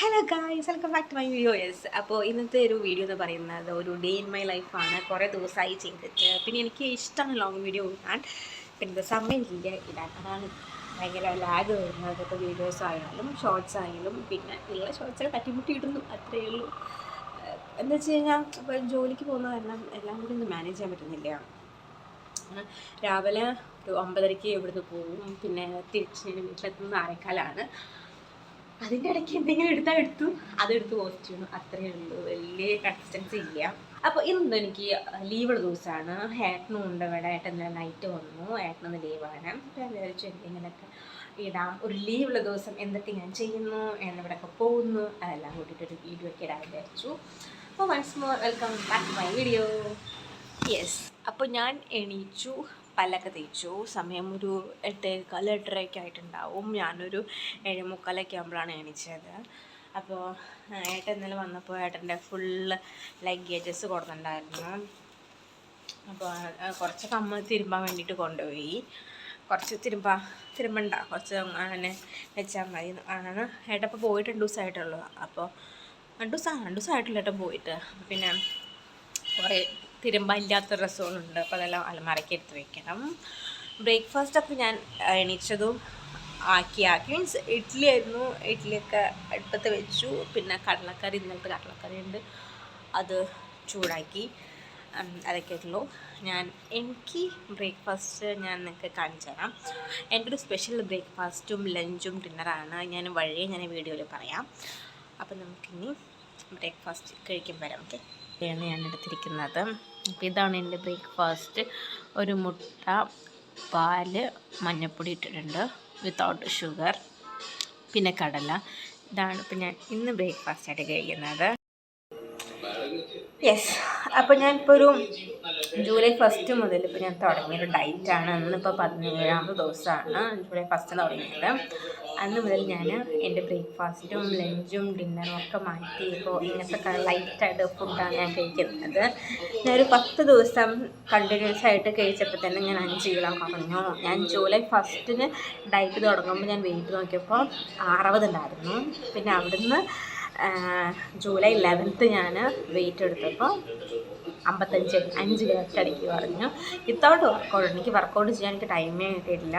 Hello guys welcome back to my video yes അപ്പോൾ ഇന്നത്തെ ഒരു വീഡിയോ എന്ന് പറയുന്നത് ഒരു ഡേ ഇൻ മൈ ലൈഫാണ് കുറേ ദിവസമായി ചെയ്തിട്ട്. പിന്നെ എനിക്ക് ഇഷ്ടമാണ് ലോങ് വീഡിയോ ഇടാൻ പിന്നെ സമയമില്ല ഇടാൻ അതാണ് ഭയങ്കര ലാഗ് വരുന്നത്. ഇപ്പോൾ വീഡിയോസ് ആയാലും ഷോർട്സ് ആയാലും പിന്നെ ഉള്ള ഷോർട്സൊക്കെ തട്ടിമുട്ടി ഇടുന്നു. അത്രയേ ഉള്ളൂ. എന്താ വെച്ച് കഴിഞ്ഞാൽ ഇപ്പോൾ ജോലിക്ക് പോകുന്ന കാരണം എല്ലാം കൂടി ഒന്ന് മാനേജ് ചെയ്യാൻ പറ്റുന്നില്ല. രാവിലെ ഒരു ഒമ്പതരയ്ക്ക് ഇവിടുന്ന് പോകും. പിന്നെ തിരിച്ച് വീട്ടിലെത്തുന്ന ആരേക്കാലാണ് അതിന്റെ ഇടയ്ക്ക് എന്തെങ്കിലും എടുത്താൽ എടുത്തു? അതെടുത്ത് പോസ്റ്റ് ചെയ്യണം അത്രയേ ഉള്ളൂ. വലിയ കൺസിസ്റ്റൻസി ഇല്ല. അപ്പോൾ ഇന്ന് എനിക്ക് ലീവുള്ള ദിവസമാണ്. ഏട്ടനും ഉണ്ട് ഇവിടെ. ഏട്ടൻ ഇന്നലെ നൈറ്റ് വന്നു. ഏട്ടനൊന്ന് ലീവാണ് ഞാൻ വിചാരിച്ചു എന്തെങ്കിലുമൊക്കെ ഇടാം. ഒരു ലീവുള്ള ദിവസം എന്തൊക്കെ ഞാൻ ചെയ്യുന്നു ഞാൻ ഇവിടെയൊക്കെ പോകുന്നു അതെല്ലാം കൂട്ടിയിട്ടൊരു വീഡിയോ ഒക്കെ ഇടാൻ വിചാരിച്ചു. അപ്പോൾ once more welcome back my video yes അപ്പോൾ ഞാൻ എണീച്ചു. പല്ലൊക്കെ തേച്ചു. സമയം ഒരു എട്ട് കാല എട്ടരയൊക്കെ ആയിട്ടുണ്ടാവും. ഞാനൊരു ഏഴ് മുക്കാലൊക്കെ ആകുമ്പോഴാണ് എണീച്ചത് അപ്പോൾ ഏട്ടൻ ഇന്നലെ വന്നപ്പോൾ ഏട്ടന്റെ ഫുള്ള് ലഗേജസ് കൊടുത്തിട്ടുണ്ടായിരുന്നു. അപ്പോൾ കുറച്ച് കമ്മ തിരുമ്പാൻ വേണ്ടിയിട്ട് കൊണ്ടുപോയി. കുറച്ച് തിരുമ്പാ തിരുമ്പണ്ട. കുറച്ച് അങ്ങനെ വെച്ചാൽ മതി. ആണ് ഏട്ടൻ ഇപ്പോൾ പോയിട്ട് രണ്ട് ദിവസമായിട്ടുള്ളൂ അപ്പോൾ രണ്ട് ദിവസം രണ്ട് ദിവസമായിട്ടുള്ള ഏട്ടൻ പോയിട്ട്. പിന്നെ കുറേ തിരുമ്പാനില്ലാത്ത ഡ്രസ്സുകളുണ്ട് അപ്പോൾ അതെല്ലാം അലമാരയ്ക്ക് എടുത്ത് വെക്കണം. ബ്രേക്ക്ഫാസ്റ്റ് ഒക്കെ ഞാൻ എണീച്ചതും ആക്കി ആക്കി. മീൻസ് ഇഡ്ഡലി ആയിരുന്നു. ഇഡ്ഡലിയൊക്കെ അടുപ്പത്ത് വെച്ചു. പിന്നെ കടലക്കറി ഇന്നലത്തെ കടലക്കറി ഉണ്ട്. അത് ചൂടാക്കി അതൊക്കെ ഉള്ളൂ ഞാൻ എനിക്ക് ബ്രേക്ക്ഫാസ്റ്റ് ഞാൻ നിങ്ങൾക്ക് കാണിച്ചു തരാം. എന്റെ ഒരു സ്പെഷ്യൽ ബ്രേക്ക്ഫാസ്റ്റും ലഞ്ചും ഡിന്നറാണ് ഞാൻ വഴിയെ ഞാൻ വീഡിയോയിൽ പറയാം. അപ്പം നമുക്കിനി ബ്രേക്ക്ഫാസ്റ്റ് കഴിക്കും വരാം ഓക്കെ ആണ് ഞാൻ എടുത്തിരിക്കുന്നത്. അപ്പോൾ ഇതാണ് എന്റെ ബ്രേക്ക്ഫാസ്റ്റ് ഒരു മുട്ട പാൽ മഞ്ഞപ്പൊടി ഇട്ടിട്ടുണ്ട്. വിത്തൗട്ട് ഷുഗർ പിന്നെ കടല. ഇതാണ് ഇപ്പം ഞാൻ ഇന്ന് ബ്രേക്ക്ഫാസ്റ്റ് ആയിട്ട് കഴിക്കുന്നത്. യെസ് അപ്പോൾ ഇപ്പോൾ ഒരു ജൂലൈ ഫസ്റ്റ് മുതൽ ഇപ്പോൾ ഞാൻ തുടങ്ങിയൊരു ഡയറ്റാണ് ഇന്നിപ്പോൾ പതിനേഴാമത് ദിവസമാണ് ജൂലൈ ഫസ്റ്റ് തുടങ്ങിയത്. അന്ന് മുതൽ ഞാൻ എന്റെ ബ്രേക്ക്ഫാസ്റ്റും ലഞ്ചും ഡിന്നറും ഒക്കെ മാറ്റി ഇപ്പോൾ ഇങ്ങനത്തെ ലൈറ്റായിട്ട് ഫുഡാണ് ഞാൻ കഴിക്കുന്നത്. ഞാനൊരു പത്ത് ദിവസം കണ്ടിന്യൂസ് ആയിട്ട് കഴിച്ചപ്പോൾ തന്നെ ഞാൻ അഞ്ച് കിലോ കുറഞ്ഞു. ഞാൻ ജൂലൈ ഫസ്റ്റിന് ഡയറ്റ് തുടങ്ങുമ്പോൾ ഞാൻ വെയിറ്റ് നോക്കിയപ്പോൾ അറുപതുണ്ടായിരുന്നു പിന്നെ അവിടുന്ന് ജൂലൈ ഇലവൻത്ത് ഞാൻ വെയിറ്റ് എടുത്തപ്പോൾ അമ്പത്തഞ്ച് അഞ്ച് കിലോ അടിക്ക് പറഞ്ഞു. വിത്തൗട്ട് വർക്കൗട്ട് എനിക്ക് വർക്കൗട്ട് ചെയ്യാൻ എനിക്ക് ടൈമേ കിട്ടിയിട്ടില്ല.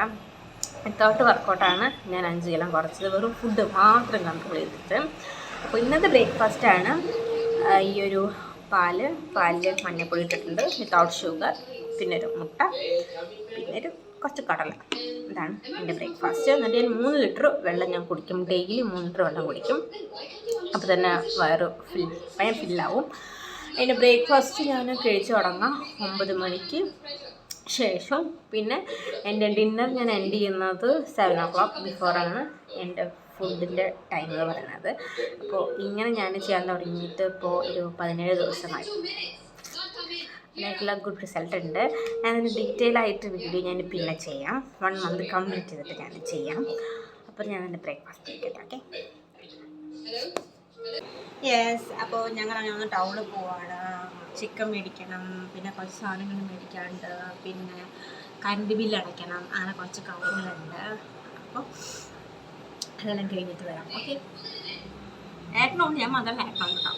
വിത്തൗട്ട് വർക്കൗട്ടാണ് ഞാൻ അഞ്ച് കിലോ കുറച്ചത്. വെറും ഫുഡ് മാത്രം കൺട്രോൾ ചെയ്തിട്ട്. അപ്പോൾ ഇന്നത്തെ ബ്രേക്ക്ഫാസ്റ്റാണ് ഈ ഒരു പാൽ പാലിൽ മഞ്ഞപ്പൊടി ഇട്ടിട്ടുണ്ട് വിത്തൗട്ട് ഷുഗർ പിന്നെ ഒരു മുട്ട പിന്നെ ഒരു കുറച്ച് കടല. ഇതാണ് എന്റെ ബ്രേക്ക്ഫാസ്റ്റ് എന്നിട്ട് ഞാൻ മൂന്ന് ലിറ്റർ വെള്ളം ഞാൻ കുടിക്കും. ഡെയിലി മൂന്ന് ലിറ്റർ വെള്ളം കുടിക്കും. അപ്പോൾ തന്നെ വയറ് ഫിൽ ഭയം ഫില്ലാവും അതിന്റെ ബ്രേക്ക്ഫാസ്റ്റ് ഞാൻ കഴിച്ച് തുടങ്ങാം ഒമ്പത് മണിക്ക് ശേഷം. പിന്നെ എന്റെ ഡിന്നർ ഞാൻ എൻഡ് ചെയ്യുന്നത് സെവൻ ഓ ക്ലോക്ക് ബിഫോറാണ് എന്റെ ഫുഡിന്റെ ടൈം എന്ന് പറയുന്നത്. അപ്പോൾ ഇങ്ങനെ ഞാൻ ചെയ്യാൻ തുടങ്ങിയിട്ട് ഇപ്പോൾ ഒരു പതിനേഴ് ദിവസമായി. അതിനായിട്ടുള്ള ഗുഡ് റിസൾട്ട് ഉണ്ട്. ഞാനതിന് ഡീറ്റെയിൽ ആയിട്ട് വീഡിയോ ഞാൻ പിന്നെ ചെയ്യാം. വൺ മന്ത് കംപ്ലീറ്റ് ചെയ്തിട്ട് ഞാൻ ചെയ്യാം. അപ്പോൾ ഞാൻ എന്റെ ബ്രേക്ക്ഫാസ്റ്റ് കഴിക്കട്ടെ ഓക്കെ യെസ് അപ്പോൾ ഞങ്ങൾ അങ്ങനെ ടൗണിൽ പോവാണ്. ചിക്കൻ മേടിക്കണം പിന്നെ കുറച്ച് സാധനങ്ങൾ മേടിക്കാണ്ട് പിന്നെ കറണ്ട് ബില്ല് അടയ്ക്കണം അങ്ങനെ കുറച്ച് കാര്യങ്ങളുണ്ട്. അപ്പോൾ അതെല്ലാം കഴിഞ്ഞിട്ട് വരാം. ഓക്കെ ഏട്ടനുണ്ട് ഞാൻ മാത്രം ഏട്ടനുണ്ട് കേട്ടോ.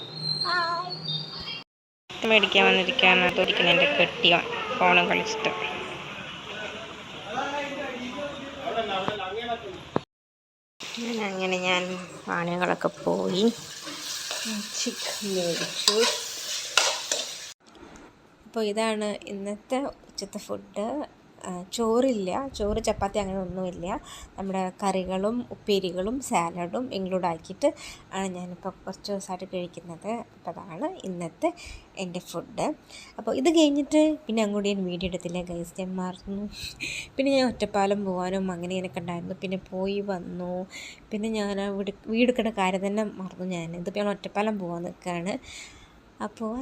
മേടിക്കാൻ വന്നിരിക്കുകയാണ് അതൊരിക്കലും എന്റെ കെട്ടിയ? ഫോണും കളിച്ചിട്ട്. അങ്ങനെ ഞാൻ സാധനങ്ങളൊക്കെ പോയി. ചിക്കൻ മേടിച്ചു. അപ്പോൾ ഇതാണ് ഇന്നത്തെ ഉച്ചത്തെ ഫുഡ് ചോറില്ല. ചോറ് ചപ്പാത്തി അങ്ങനെ ഒന്നുമില്ല. നമ്മുടെ കറികളും ഉപ്പേരികളും സാലഡും ഇൻക്ലൂഡ് ആക്കിയിട്ട് ആണ് ഞാനിപ്പോൾ കുറച്ച് ദിവസമായിട്ട് കഴിക്കുന്നത്. അപ്പോൾ അതാണ് ഇന്നത്തെ എന്റെ ഫുഡ്. അപ്പോൾ ഇത് കഴിഞ്ഞിട്ട് പിന്നെ അങ്ങോട്ട് ഞാൻ വീഡിയോ എടുത്തില്ല. ഗൈസ് ഞാൻ മറന്നു. പിന്നെ ഞാൻ ഒറ്റപ്പാലം പോകാനും അങ്ങനെ ഇങ്ങനെയൊക്കെ ഉണ്ടായിരുന്നു. പിന്നെ പോയി വന്നു. പിന്നെ ഞാൻ ആ വീട് വീടെടുക്കേണ്ട കാര്യം തന്നെ മറന്നു ഞാൻ. ഇതിപ്പോൾ ഞാൻ ഒറ്റപ്പാലം പോകാൻ നിൽക്കുകയാണ്. അപ്പോൾ